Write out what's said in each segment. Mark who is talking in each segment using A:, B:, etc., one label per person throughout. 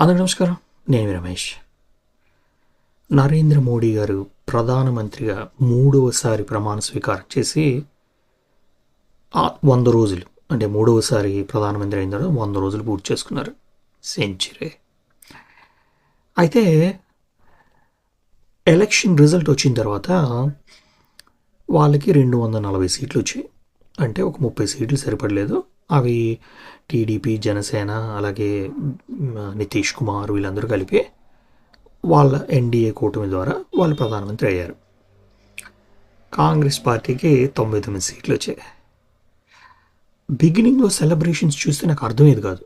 A: అందరూ నమస్కారం. నేను రమేష్. నరేంద్ర మోడీ గారు ప్రధానమంత్రిగా మూడవసారి ప్రమాణ స్వీకారం చేసి వంద రోజులు అంటే మూడవసారి ప్రధానమంత్రి అయిన తర్వాత వంద రోజులు పూర్తి చేసుకున్నారు. సెంచరీ. అయితే ఎలక్షన్ రిజల్ట్ వచ్చిన తర్వాత వాళ్ళకి రెండు వందల నలభై సీట్లు వచ్చాయి. అంటే ఒక ముప్పై సీట్లు సరిపడలేదు. అవి టీడీపీ జనసేన అలాగే నితీష్ కుమార్ వీళ్ళందరూ కలిపి వాళ్ళ ఎన్డీఏ కూటమి ద్వారా వాళ్ళు ప్రధానమంత్రి అయ్యారు. కాంగ్రెస్ పార్టీకి తొంభై తొమ్మిది సీట్లు వచ్చాయి. బిగినింగ్లో సెలబ్రేషన్స్ చూస్తే నాకు అర్థమయ్యేది కాదు.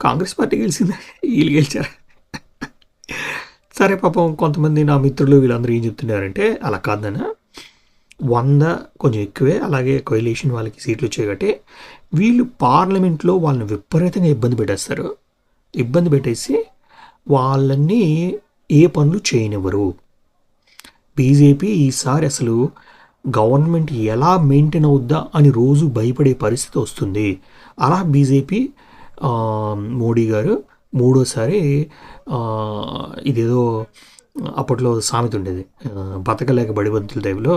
A: కాంగ్రెస్ పార్టీ గెలిచిందే? వీళ్ళు గెలిచారు? సరే పాపం కొంతమంది నా మిత్రులు వీళ్ళందరూ ఏం చెప్తున్నారంటే అలా కాదన్నా వంద కొంచెం ఎక్కువే అలాగే కొయిలేషన్ వాళ్ళకి సీట్లు వచ్చాయి కాబట్టి వీళ్ళు పార్లమెంట్లో వాళ్ళని విపరీతంగా ఇబ్బంది పెట్టేస్తారు. ఇబ్బంది పెట్టేసి వాళ్ళని ఏ పనులు చేయనివ్వరు. బీజేపీ ఈసారి అసలు గవర్నమెంట్ ఎలా మెయింటైన్ అవుద్దా అని రోజు భయపడే పరిస్థితి వస్తుంది. అలా బీజేపీ మోడీ గారు మూడోసారి ఇదేదో అప్పట్లో సామెత ఉండేది. బతకలేక బడిబంతుల దైవలో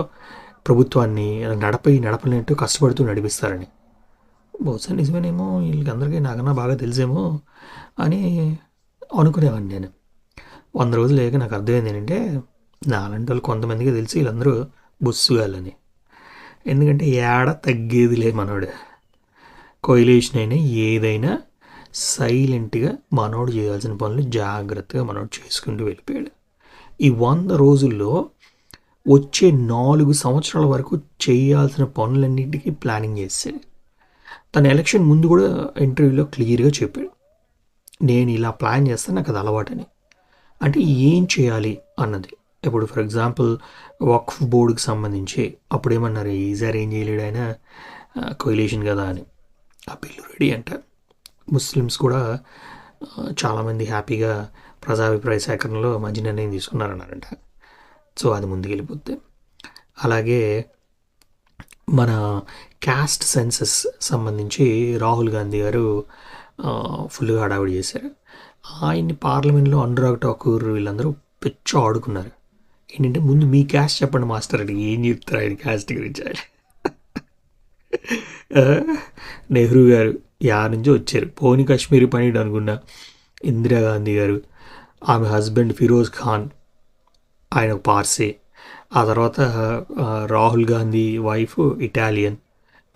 A: ప్రభుత్వాన్ని నడపై నడపలేనట్టు కష్టపడుతూ నడిపిస్తారని. బహుశా నిజమేనేమో వీళ్ళకి అందరికీ నాకన్నా బాగా తెలిసేమో అని అనుకునేవాడిని నేను. వంద రోజులు లేక నాకు అర్థమైంది ఏంటంటే నాలంటి వాళ్ళు కొంతమందికి తెలిసి వీళ్ళందరూ బుస్సుగాలని ఎందుకంటే ఏడ తగ్గేది లే మనోడు. కొయిలేషన్ అయినా ఏదైనా సైలెంట్గా మనోడు చేయాల్సిన పనులు జాగ్రత్తగా మనోడు చేసుకుంటూ వెళ్ళిపోయాడు. ఈ వంద రోజుల్లో వచ్చే నాలుగు సంవత్సరాల వరకు చేయాల్సిన పనులన్నింటికీ ప్లానింగ్ చేశాడు తన ఎలక్షన్ ముందు కూడా ఇంటర్వ్యూలో క్లియర్గా చెప్పాడు. నేను ఇలా ప్లాన్ చేస్తే నాకు అది అలవాటని. అంటే ఏం చేయాలి అన్నది. ఇప్పుడు ఫర్ ఎగ్జాంపుల్ వక్ఫ్ బోర్డుకి సంబంధించి అప్పుడు ఏమన్నారు ఈసారి ఏం చేయలేడు ఆయన కొయిలేషన్ కదా అని. ఆ బిల్లు రెడీ అంట. ముస్లిమ్స్ కూడా చాలామంది హ్యాపీగా ప్రజాభిప్రాయ సేకరణలో మంచి నిర్ణయం తీసుకున్నారన్నారంట. సో అది ముందుకెళ్ళిపోతే అలాగే మన క్యాస్ట్ సెన్సెస్ సంబంధించి రాహుల్ గాంధీ గారు ఫుల్గా హడావిడి చేశారు. ఆయన్ని పార్లమెంట్లో అనురాగ్ ఠాకూర్ వీళ్ళందరూ పిచ్చ ఆడుకున్నారు. ఏంటంటే ముందు మీ క్యాస్ట్ చెప్పండి మాస్టర్ అంటే ఏం చెప్తారు ఆయన క్యాస్ట్ గురించి ఆయన? నెహ్రూ గారు యా నుంచి వచ్చారు. పోని కాశ్మీరీ పని అనుకున్నా. ఇందిరాగాంధీ గారు ఆమె హస్బెండ్ ఫిరోజ్ ఖాన్ ఆయన ఒక పార్సీ. ఆ తర్వాత రాహుల్ గాంధీ వైఫ్ ఇటాలియన్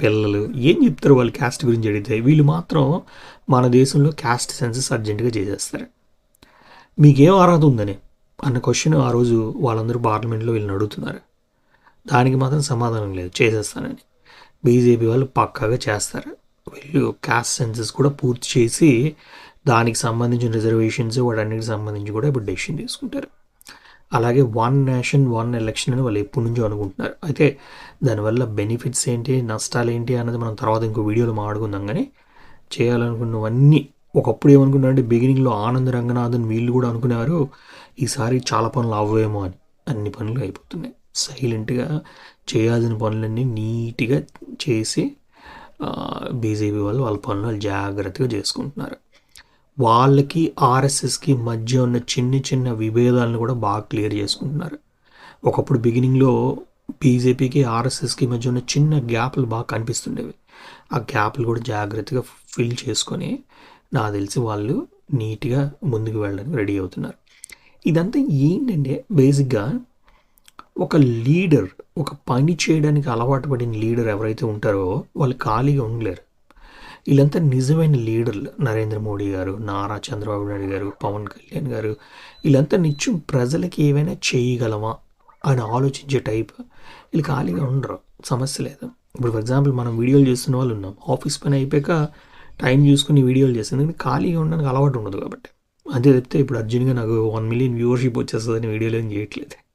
A: పిల్లలు ఏం చెప్తారు వాళ్ళు క్యాస్ట్ గురించి అడిగితే వీళ్ళు మాత్రం మన దేశంలో క్యాస్ట్ సెన్సస్ అర్జెంటుగా చేసేస్తారు. మీకేం అర్హత ఉందని అన్న క్వశ్చన్ ఆ రోజు వాళ్ళందరూ పార్లమెంట్లో వీళ్ళని అడుగుతున్నారు. దానికి మాత్రం సమాధానం లేదు చేసేస్తానని. బీజేపీ వాళ్ళు పక్కాగా చేస్తారు. వీళ్ళు క్యాస్ట్ సెన్సస్ కూడా పూర్తి చేసి దానికి సంబంధించిన రిజర్వేషన్స్ వాటన్నిటికి సంబంధించి కూడా ఇప్పుడు డెసిషన్ తీసుకుంటారు. అలాగే వన్ నేషన్ వన్ ఎలక్షన్ అని వాళ్ళు ఎప్పటి నుంచో అనుకుంటున్నారు. అయితే దానివల్ల బెనిఫిట్స్ ఏంటి నష్టాలు ఏంటి అన్నది మనం తర్వాత ఇంకో వీడియోలో మాట్లాడుకుందాం కానీ చేయాలనుకున్నవన్నీ ఒకప్పుడు ఏమనుకున్నారంటే బిగినింగ్లో ఆనంద్ రంగనాథన్ వీళ్ళు కూడా అనుకునేవారు ఈసారి చాలా పనులు అవ్వేమో అని. అన్ని పనులు అయిపోతున్నాయి. సైలెంట్గా చేయాల్సిన పనులన్నీ నీట్గా చేసి బీజేపీ వాళ్ళు వాళ్ళ పనులు వాళ్ళు జాగ్రత్తగా చేసుకుంటున్నారు. వాళ్ళకి ఆర్ఎస్ఎస్కి మధ్య ఉన్న చిన్న చిన్న విభేదాలను కూడా బాగా క్లియర్ చేసుకుంటున్నారు. ఒకప్పుడు బిగినింగ్లో బీజేపీకి ఆర్ఎస్ఎస్కి మధ్య ఉన్న చిన్న గ్యాప్లు బాగా కనిపిస్తుండేవి. ఆ గ్యాప్లు కూడా జాగ్రత్తగా ఫిల్ చేసుకొని నాకు తెలిసి వాళ్ళు నీట్గా ముందుకు వెళ్ళడానికి రెడీ అవుతున్నారు. ఇదంతా ఏంటంటే బేసిక్గా ఒక లీడర్ ఒక పని చేయడానికి అలవాటు పడిన లీడర్ ఎవరైతే ఉంటారో వాళ్ళు ఖాళీగా ఉండలేరు. వీళ్ళంతా నిజమైన లీడర్లు. నరేంద్ర మోడీ గారు నారా చంద్రబాబు నాయుడు గారు పవన్ కళ్యాణ్ గారు. వీళ్ళంతా నిత్యం ప్రజలకి ఏవైనా చేయగలమా అని ఆలోచించే టైప్. వీళ్ళు ఖాళీగా ఉండరు. సమస్య లేదు. ఇప్పుడు ఫర్ ఎగ్జాంపుల్ మనం వీడియోలు చేస్తున్న వాళ్ళు ఉన్నాం. ఆఫీస్ పని అయిపోయాక టైం చూసుకుని వీడియోలు చేస్తుంది ఎందుకంటే ఖాళీగా ఉండడానికి అలవాటు ఉండదు కాబట్టి. అంతే చెప్తే ఇప్పుడు అర్జున్గా నాకు వన్ మిలియన్ వ్యూవర్షిప్ వచ్చేస్తుందని వీడియోలు ఏం చేయట్లేదు.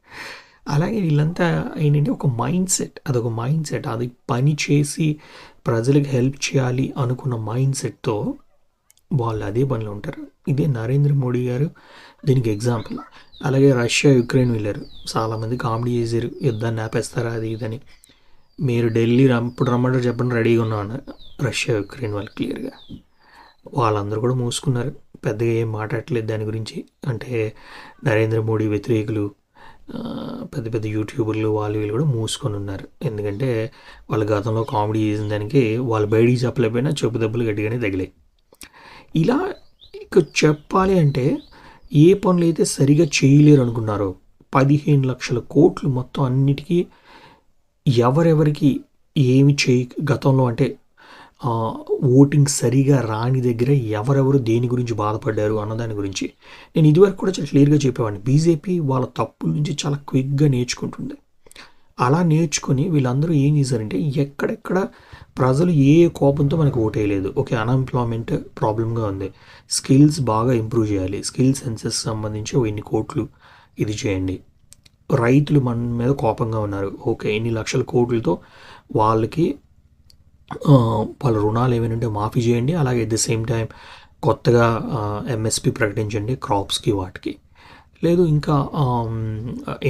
A: అలాగే వీళ్ళంతా ఏంటంటే ఒక మైండ్ సెట్ అదొక మైండ్ సెట్ అది పని చేసి ప్రజలకు హెల్ప్ చేయాలి అనుకున్న మైండ్ సెట్తో వాళ్ళు అదే పనిలో ఉంటారు. ఇదే నరేంద్ర మోడీ గారు దీనికి ఎగ్జాంపుల్ అలాగే రష్యా యుక్రెయిన్ వెళ్ళారు. చాలామంది కామెడీ చేశారు. యుద్ధాన్ని ఆపేస్తారా? అది ఇదని. మీరు ఢిల్లీ రమ్ ఇప్పుడు రమ్మంటారు చెప్పండి రెడీగా ఉన్నాను రష్యా యుక్రెయిన్ వాళ్ళు క్లియర్గా వాళ్ళందరూ కూడా మూసుకున్నారు. పెద్దగా ఏం మాట్లాడట్లేదు దాని గురించి. అంటే నరేంద్ర మోడీ వ్యతిరేకులు పెద్ద పెద్ద యూట్యూబర్లు వాళ్ళు వీళ్ళు కూడా మూసుకొని ఉన్నారు. ఎందుకంటే వాళ్ళ గతంలో కామెడీ చేసిన దానికి వాళ్ళు బయటికి చెప్పలేకపోయినా చెప్పు దెబ్బలు గట్టిగానే తగిలాయి. ఇలా ఇక చెప్పాలి అంటే ఏ పనులు అయితే సరిగా చేయలేరు అనుకున్నారో పదిహేను లక్షల కోట్లు మొత్తం అన్నిటికీ ఎవరెవరికి ఏమి చేయ గతంలో అంటే ఓటింగ్ సరిగా రాని దగ్గర ఎవరెవరు దేని గురించి బాధపడ్డారు అన్నదాని గురించి నేను ఇదివరకు కూడా చాలా క్లియర్గా చెప్పేవాడిని. బీజేపీ వాళ్ళ తప్పుల నుంచి చాలా క్విక్గా నేర్చుకుంటుంది. అలా నేర్చుకొని వీళ్ళందరూ ఏం చేశారంటే ఎక్కడెక్కడ ప్రజలు ఏ కోపంతో మనకు ఓటేయలేదు. ఓకే అన్ఎంప్లాయ్మెంట్ ప్రాబ్లంగా ఉంది. స్కిల్స్ బాగా ఇంప్రూవ్ చేయాలి. స్కిల్ సెన్సెస్ సంబంధించి ఎన్ని ఇన్ని కోట్లు ఇది చేయండి. రైతులు మన మీద కోపంగా ఉన్నారు. ఓకే ఇన్ని లక్షల కోట్లతో వాళ్ళకి వాళ్ళ రుణాలు ఏమైనా ఉంటే మాఫీ చేయండి. అలాగే ఎట్ ద సేమ్ టైం కొత్తగా ఎంఎస్పి ప్రకటించండి క్రాప్స్కి వాటికి. లేదు ఇంకా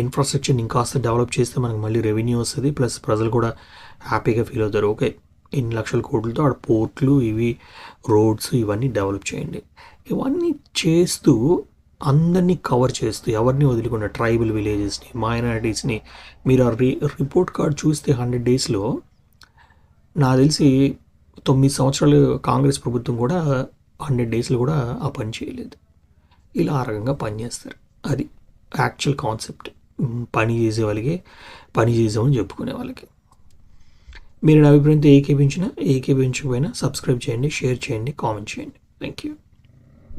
A: ఇన్ఫ్రాస్ట్రక్చర్ని ఇంకాస్త డెవలప్ చేస్తే మనకు మళ్ళీ రెవెన్యూ వస్తుంది. ప్లస్ ప్రజలు కూడా హ్యాపీగా ఫీల్ అవుతారు. ఓకే ఎన్ని లక్షల కోట్లతో ఆడ పోర్ట్లు ఇవి రోడ్స్ ఇవన్నీ డెవలప్ చేయండి. ఇవన్నీ చేస్తూ అందరినీ కవర్ చేస్తూ ఎవరిని వదిలికుండా ట్రైబల్ విలేజెస్ని మైనారిటీస్ని మీరు ఆ రి రిపోర్ట్ కార్డ్ చూస్తే హండ్రెడ్ డేస్లో నాకు తెలిసి తొమ్మిది సంవత్సరాలు కాంగ్రెస్ ప్రభుత్వం కూడా హండ్రెడ్ డేస్లు కూడా ఆ పని చేయలేదు. ఇలా ఆ రకంగా పనిచేస్తారు అది యాక్చువల్ కాన్సెప్ట్. పని చేసే వాళ్ళకి పని చేసామని చెప్పుకునే వాళ్ళకి. మీరు నా అభిప్రాయంతో ఏకీపించినా ఏకీపించకపోయినా సబ్స్క్రైబ్ చేయండి షేర్ చేయండి కామెంట్ చేయండి. Thank you